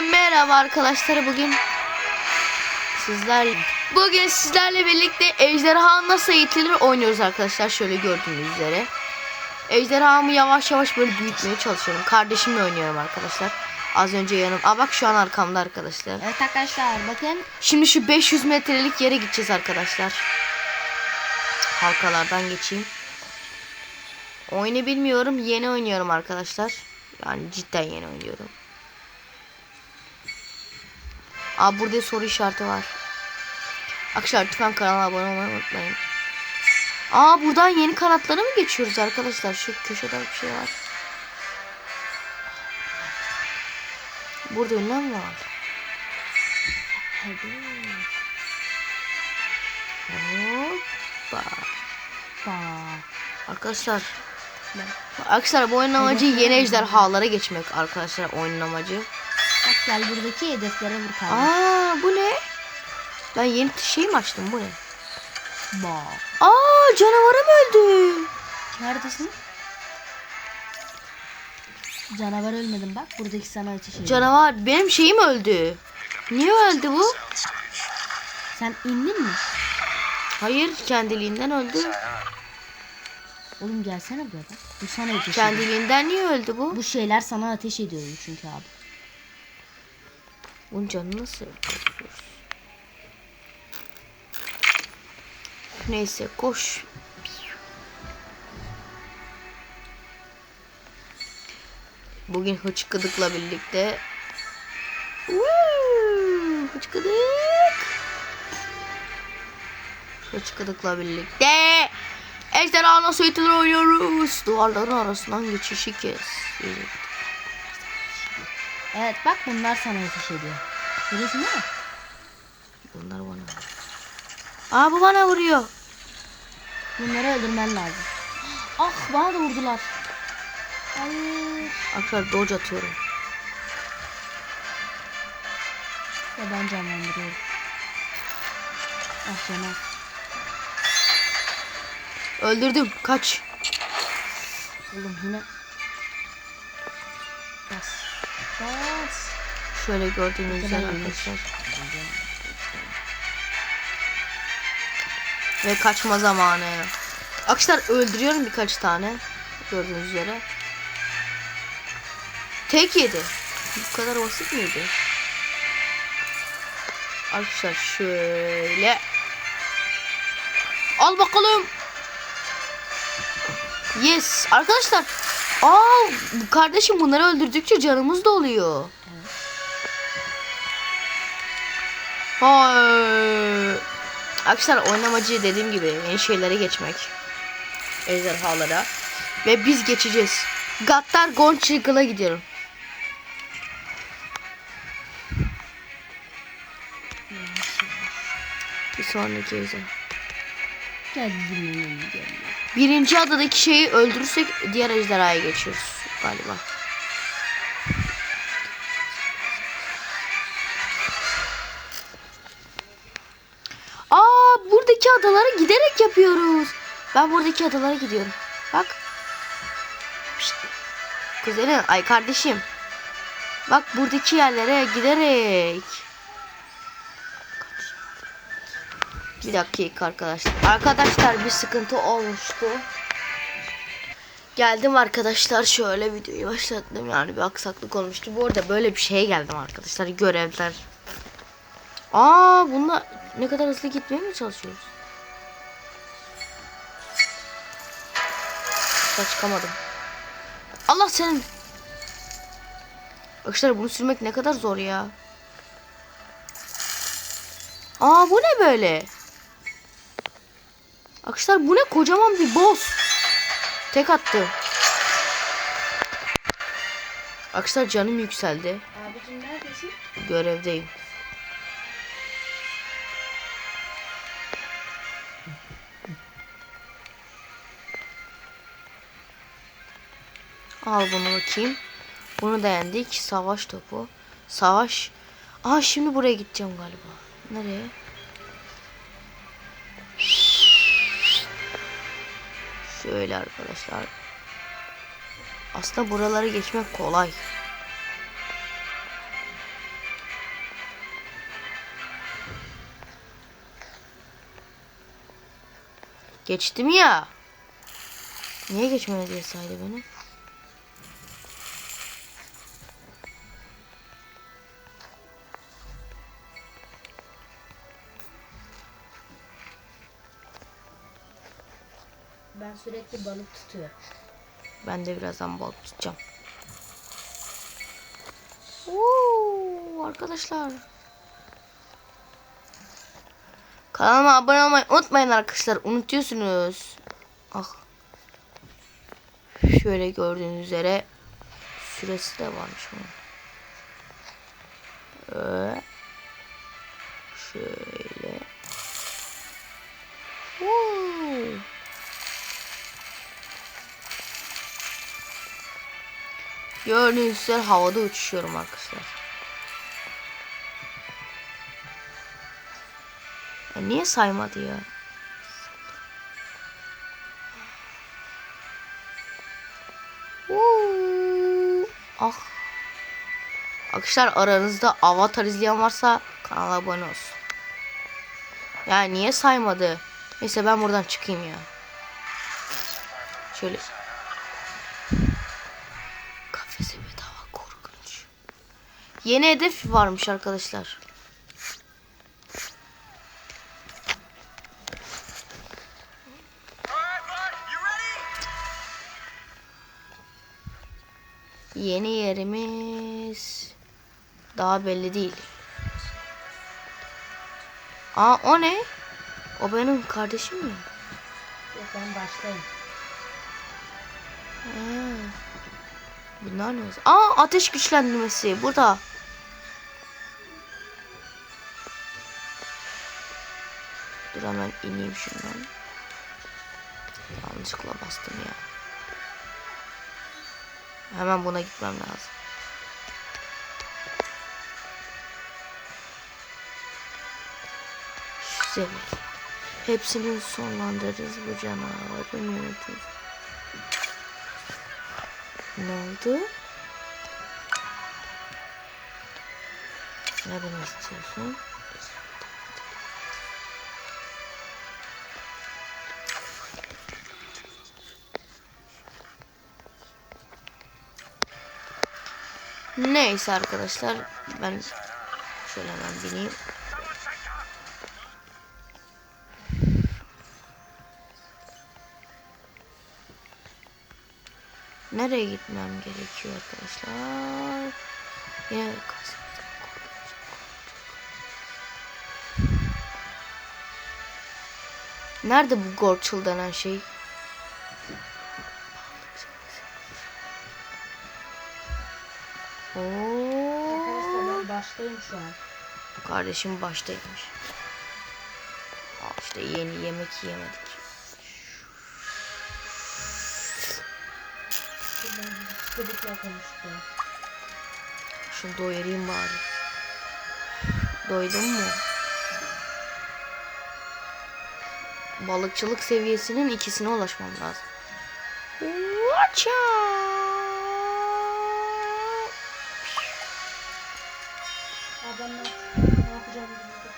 Merhaba arkadaşlar bugün sizler bugün sizlerle birlikte ejderha nasıl eğitilir oynuyoruz arkadaşlar şöyle gördüğünüz üzere. Ejderhamı yavaş yavaş böyle büyütmeye çalışıyorum. Kardeşimle oynuyorum arkadaşlar. Az önce yanım. Aa bak şu an arkamda arkadaşlar. Evet arkadaşlar bakın. Şimdi şu 500 metrelik yere gideceğiz arkadaşlar. Halkalardan geçeyim. Oyunu bilmiyorum. Yeni oynuyorum arkadaşlar. Yani cidden yeni oynuyorum. Aa burada soru işareti var. Arkadaşlar lütfen kanala abone olmayı unutmayın. Aa buradan yeni kanatlara mı geçiyoruz arkadaşlar? Şu köşede bir şey var. Burada ünlem var. Hoppa. Bak. Arkadaşlar Arkadaşlar bu oyunun amacı yeni ejderhalara geçmek arkadaşlar oyunun amacı. Bak gel buradaki hedeflere vur kardeşim. Aa bu ne? Ben yeni şey mi açtım bu ne? Bak. Aa canavarım öldü. Neredesin? Canavar ölmedim bak. Buradaki sana ateş ediyor. Canavar benim şeyim öldü. Niye öldü bu? Sen indin mi? Hayır kendiliğinden öldü. Oğlum gelsene buraya. Bu sana ateş ediyor. Kendiliğinden niye öldü bu? Bu şeyler sana ateş ediyor çünkü abi. Bunun canı nasıl öldürüyoruz? Neyse koş. Bugün Hıçkıdık'la birlikte! Hıçkıdık Hıçkıdık'la birlikte Ejderha nasıl oynuyoruz. Duvarların arasından geçişi kes. Evet bak bunlar sana ateş ediyor. Görüyorsun değil mi? Bunlar bana. Aa bu bana vuruyor. Bunları öldürmen lazım. Ah bana da vurdular. Hayır. Arkadaşlar dodge atıyorum. Ve ben canlandırıyorum. Ah canım. Öldürdüm. Kaç. Oğlum yine. Bas. Bas. Şöyle gördüğünüz üzere arkadaşlar. Ve kaçma zamanı. Arkadaşlar öldürüyorum birkaç tane. Gördüğünüz üzere. Tek yedi. Bu kadar basit miydi? Arkadaşlar şöyle. Al bakalım. Yes. Arkadaşlar. Aa kardeşim bunları öldürdükçe canımız doluyor. Hay. Arkadaşlar oyun amacı dediğim gibi yeni şeylere geçmek. Ejderhalara. Ve biz geçeceğiz. Gattar Gonchigle'a gidiyorum. Bir sonraki ejderha. Gel dinleyelim. Birinci adadaki şeyi öldürürsek diğer ejderhaya geçiyoruz galiba. Aa buradaki adalara giderek yapıyoruz. Ben buradaki adalara gidiyorum. Bak. Pişt. Kuzenim, ay kardeşim. Bak buradaki yerlere giderek. Bir dakika arkadaşlar. Arkadaşlar bir sıkıntı olmuştu. Geldim arkadaşlar şöyle videoyu başlattım yani bir aksaklık olmuştu. Bu arada böyle bir şeye geldim arkadaşlar görevler. Aa bununla ne kadar hızlı gitmeye mi çalışıyoruz? Ben çıkamadım. Allah senin. Arkadaşlar bunu sürmek ne kadar zor ya. Aa bu ne böyle? Arkadaşlar bu ne kocaman bir boss. Tek attı. Arkadaşlar canım yükseldi. Abicim neredesin? Görevdeyim. Al bunu bakayım. Bunu da yendik. Savaş topu. Savaş. Aa şimdi buraya gideceğim galiba. Nereye? Şöyle arkadaşlar. Aslında buraları geçmek kolay. Geçtim ya. Niye geçmedi diye saydı beni? Sürekli balık tutuyorum. Ben de birazdan balık tutacağım. Oo, arkadaşlar. Kanalıma abone olmayı unutmayın arkadaşlar. Unutuyorsunuz. Ah. Şöyle gördüğünüz üzere süresi de varmış bunun. Ee, şöyle. Woo. Gördüğünüz üzere havada uçuşuyorum arkadaşlar. Ya niye saymadı ya? Uuu. Ah. Arkadaşlar aranızda Avatar izleyen varsa kanala abone olsun. Ya niye saymadı? Neyse ben buradan çıkayım ya. Şöyle. Yeni hedef varmış arkadaşlar. Yeni yerimiz daha belli değil. Aa o ne? O benim kardeşim mi? Ben baştayım. Ha. Bunlar ne? Aa ateş güçlendirmesi burada. Dur hemen ineyim şundan. Yanlışlıkla bastım ya. Hemen buna gitmem lazım. Şu. Hepsini sonlandırırız bu canavarı yönetiriz. Ne oldu? Ne demek istiyorsun? Neyse arkadaşlar ben şöyle hemen bineyim. Nereye gitmem gerekiyor arkadaşlar? Yine Nerede bu Gorçul denen şey? Arkadaşlar Oo, ben baştayım şu an. kardeşim baştaymış. Aa, işte yeni yemek yemedik. Şuradan çocukla konuştu. Şunu doyurayım bari. Doydun mu? Balıkçılık seviyesinin ikisine ulaşmam lazım. Watch out! Adamlar ne yapacağım bilmiyorum.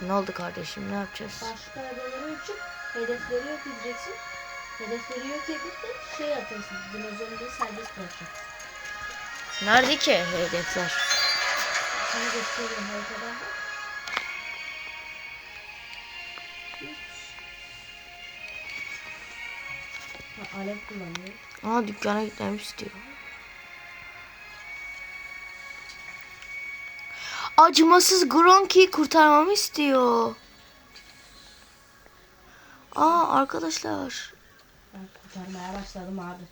Ne oldu kardeşim ne yapacağız? Başka adalara uçup hedefleri yok edeceksin. Hedefleri yok edip de şey atarsın. Dinozorları serbest bırakacaksın. Nerede ki hedefler? Sana gösteriyorum haritadan. Üç. Ha, alev kullanıyor. Aa dükkana gitmemi istiyor. Acımasız Gronki'yi kurtarmamı istiyor. Aa arkadaşlar. Kurtarmaya başladım abi.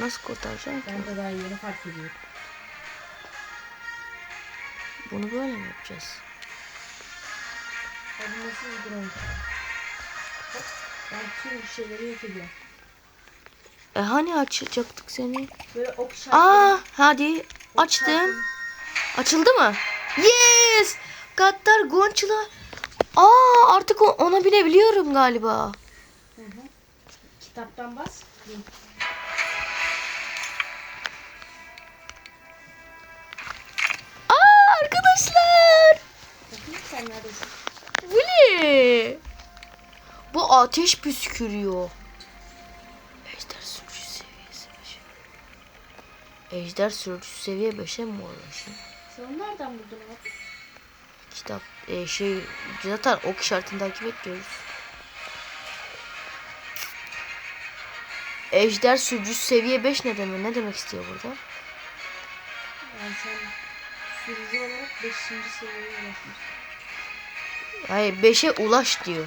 Nasıl kurtaracağım ki? Ben de daha yeni fark ediyorum. Bunu böyle mi yapacağız? Hadi nasıl drone? Bak, Ben tüm şeyleri yok ediyorum. E hani açacaktık seni? Böyle ok işaretleri. Aa hadi ok açtım. işaretleri- Açıldı mı? Yes! Gattar Gonçula. Aa artık ona binebiliyorum galiba. Kitaptan bas. Aa arkadaşlar. Bakayım sen neredesin? Bu ne? Bu ateş püskürüyor. Ejder sürücü seviyesi 5. Ejder sürücü seviye 5'e mi ulaşıyor? Sen nereden buldun abi? Kitap e, şey zaten ok işaretini takip ediyoruz. Ejder sürücü seviye 5 ne demek? Ne demek istiyor burada? Yani sen sürücü olarak 5. seviyeye ulaşmışsın. Hayır 5'e ulaş diyor.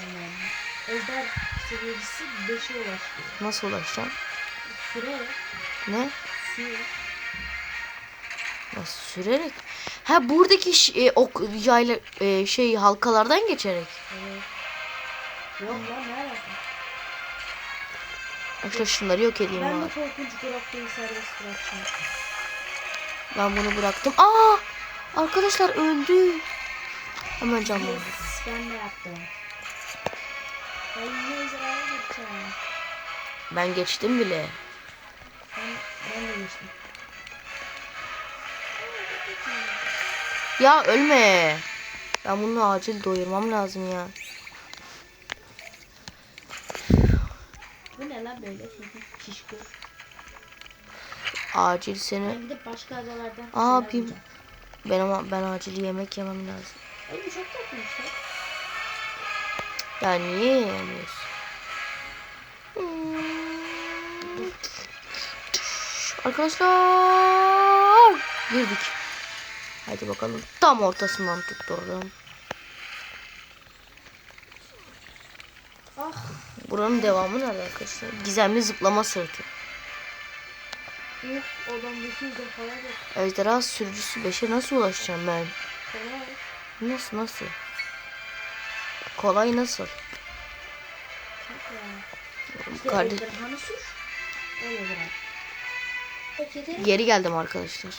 Yani Ejder seviyesi 5'e ulaştı. Nasıl ulaşacağım? Süre, Ne? sür. Nasıl sürerek? Ha buradaki e, ok yayla e, şey halkalardan geçerek. Evet. Yok lan? Arkadaşlar şunları yok edeyim Ben de bari. korkunç grafiği serbest bırakacağım. Ben bunu bıraktım. Aa! Arkadaşlar öldü. Hemen canlandı. Yes, ben de yaptım. Ben. Ben geçtim bile. Ben, ben de geçtim. Ya ölme. Ben bunu acil doyurmam lazım ya. Bu ne lan böyle? Şişko. Acil seni. Ben gidip başka adalardan bulacağım. Ben ama ben acil yemek yemem lazım. Oğlum çok tatlıymış lan. Ya niye yemiyorsun? Arkadaşlar girdik. Hadi bakalım tam ortasından tutturdum. Ah Buranın devamı nerede arkadaşlar? Gizemli zıplama sırtı. yok odam 200 de falan yok. Ejderha sürücüsü 5'e nasıl ulaşacağım ben? Kolay. Nasıl nasıl? Kolay nasıl? İşte Kardeş geri geldim arkadaşlar.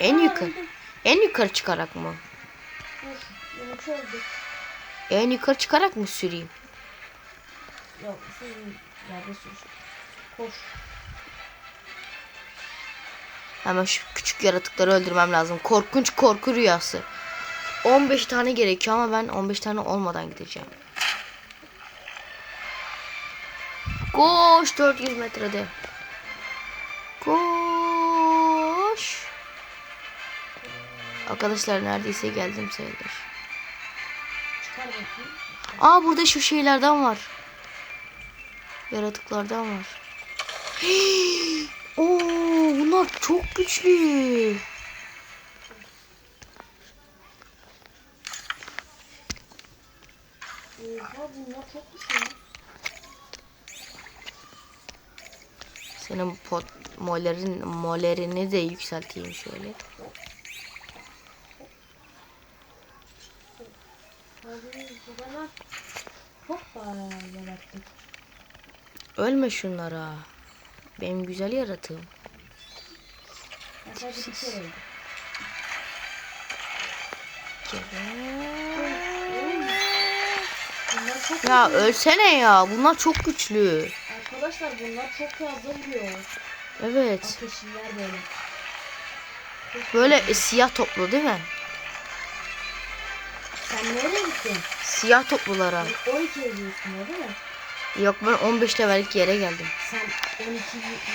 En yukarı. En yukarı çıkarak mı? Dur, Öldü. En yukarı çıkarak mı süreyim? Yok sizin yerde sür. Koş. Hemen şu küçük yaratıkları öldürmem lazım. Korkunç korku rüyası. 15 tane gerekiyor ama ben 15 tane olmadan gideceğim. Koş 400 metrede. Koş. Arkadaşlar neredeyse geldim sayılır. Aa burada şu şeylerden var. Yaratıklardan var. Oo bunlar çok güçlü. Oha bunlar çok güçlü. Senin pot molerin molerini de yükselteyim şöyle. Hadi bu bana. Hoppa yarattık. Ölme şunlara. Benim güzel yaratığım. Çok Ya ölsene ya. Bunlar çok güçlü. Arkadaşlar bunlar çok fazla vuruyor. Evet. Ateşliler böyle. Böyle e, siyah toplu değil mi? Sen nereye gittin? Siyah toplulara. 12 ediyorsun değil mi? Yok ben 15 levellik yere geldim. Sen 12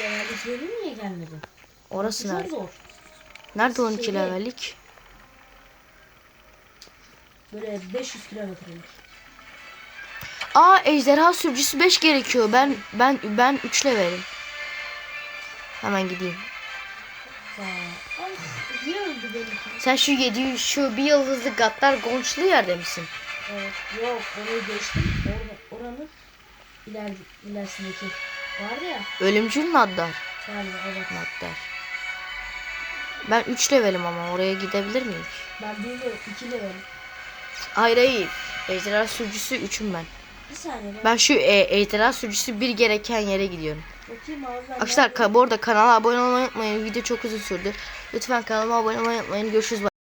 levellik yere niye gelmedin? Orası Çok nerede? zor. Nerede 12 Şeyde- levellik? Böyle 500 kilometrelik. Aa ejderha sürücüsü 5 gerekiyor. Ben ben ben 3 levelim. Hemen gideyim. Ya. Sen şu 7 şu bir yıldızlı gattar gonçlu yerde misin? Evet. Yok orayı geçtim. Orada, oranın iler, ilerisindeki vardı ya. Ölümcül Naddar. Galiba evet. Naddar. Ben 3 levelim ama oraya gidebilir miyim? Ben bir de 2 level. Hayır hayır. Ejderha sürücüsü 3'üm ben. Bir saniye ben Ben şu e, ejderha sürücüsü bir gereken yere gidiyorum. bakayım. Arkadaşlar ka- bu arada kanala abone olmayı unutmayın. Video çok uzun sürdü. Lütfen kanalıma abone olmayı unutmayın. Görüşürüz.